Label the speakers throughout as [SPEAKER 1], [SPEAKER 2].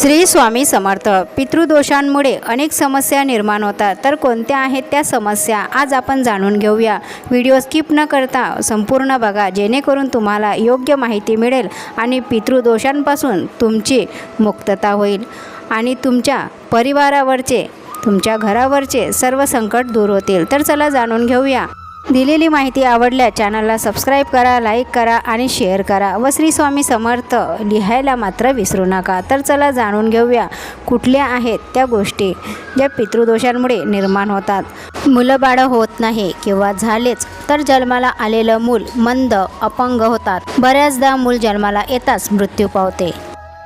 [SPEAKER 1] श्री स्वामी समर्थ पितृदोषांमुळे अनेक समस्या निर्माण होतात. तर कोणत्या आहेत त्या समस्या आज आपण जाणून घेऊया. व्हिडिओ स्किप न करता संपूर्ण बघा. जेणेकरून तुम्हाला योग्य माहिती मिळेल आणि पितृदोषांपासून तुमची मुक्तता होईल. आणि तुमच्या परिवारावरचे तुमच्या घरावरचे सर्व संकट दूर होतील. तर चला जाणून घेऊया. दिलेली माहिती आवडल्यास चॅनलला सबस्क्राईब करा लाईक करा आणि शेअर करा. व श्री स्वामी समर्थ लिहायला मात्र विसरू नका. तर चला जाणून घेऊया कुठल्या आहेत त्या गोष्टी ज्या पितृदोषांमुळे निर्माण होतात. मुलं बाळं होत नाही किंवा झालेच तर जन्माला आलेलं मूल मंद अपंग होतात. बऱ्याचदा मूल जन्माला येताच मृत्यू पावते.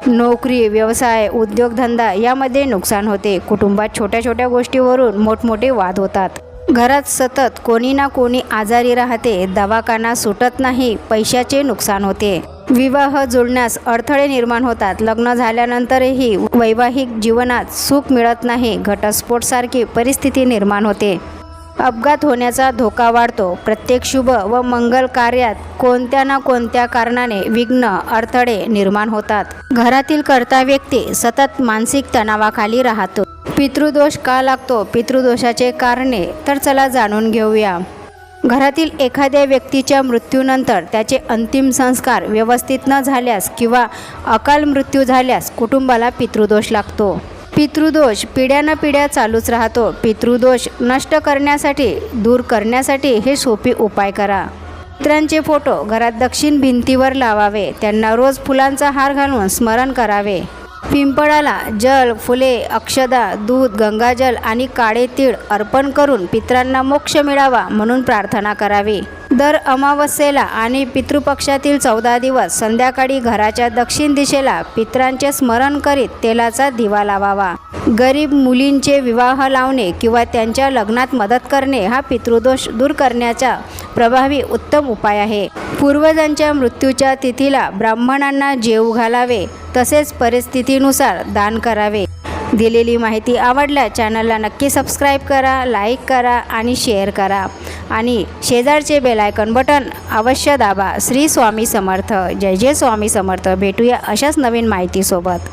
[SPEAKER 1] नोकरी व्यवसाय उद्योगधंदा यामध्ये नुकसान होते. कुटुंबात छोट्या छोट्या गोष्टीवरून मोठमोठे वाद होतात. घरात सतत कोणी ना कोणी आजारी राहते दवाखाना सुटत नाही पैशाचे नुकसान होते. विवाह जुळण्यास अडथळे निर्माण होतात. लग्न झाल्यानंतरही वैवाहिक जीवनात सुख मिळत नाही. घटस्फोटसारखी परिस्थिती निर्माण होते. अपघात होण्याचा धोका वाढतो. प्रत्येक शुभ व मंगल कार्यात कोणत्या ना कोणत्या कारणाने विघ्न अडथळे निर्माण होतात. घरातील कर्ता व्यक्ती सतत मानसिक तणावाखाली राहतो. पितृदोष का लागतो? पितृदोषाचे कारणे तर चला जाणून घेऊया. घरातील एखाद्या व्यक्तीच्या मृत्यूनंतर त्याचे अंतिम संस्कार व्यवस्थित न झाल्यास किंवा अकाल मृत्यू झाल्यास कुटुंबाला पितृदोष लागतो. पितृदोष पिढ्यानं पिढ्या चालूच राहतो. पितृदोष नष्ट करण्यासाठी दूर करण्यासाठी हे सोपी उपाय करा. मित्रांचे फोटो घरात दक्षिण भिंतीवर लावावे. त्यांना रोज फुलांचा हार घालून स्मरण करावे. पिंपळाला जल फुले अक्षदा दूध गंगाजल आणि काळे तीळ अर्पण करून पित्रांना मोक्ष मिळावा म्हणून प्रार्थना करावी. दर अमावस्येला आणि पितृपक्षातील चौदा दिवस संध्याकाळी घराच्या दक्षिण दिशेला पित्रांचे स्मरण करीत तेलाचा दिवा लावावा. गरीब मुलींचे विवाह लावणे किंवा त्यांच्या लग्नात मदत करणे हा पितृदोष दूर करण्याचा प्रभावी उत्तम उपाय आहे. पूर्वजांच्या मृत्यूच्या तिथीला ब्राह्मणांना जेऊ घालावे तसेच परिस्थितीनुसार दान करावे. दिलेली माहिती आवडल्यास चॅनलला नक्की सबस्क्राईब करा लाईक करा आणि शेअर करा. आणि शेजारचे बेलायकन बटन अवश्य दाबा. श्री स्वामी समर्थ. जय जय स्वामी समर्थ. भेटूया अशाच नवीन माहितीसोबत.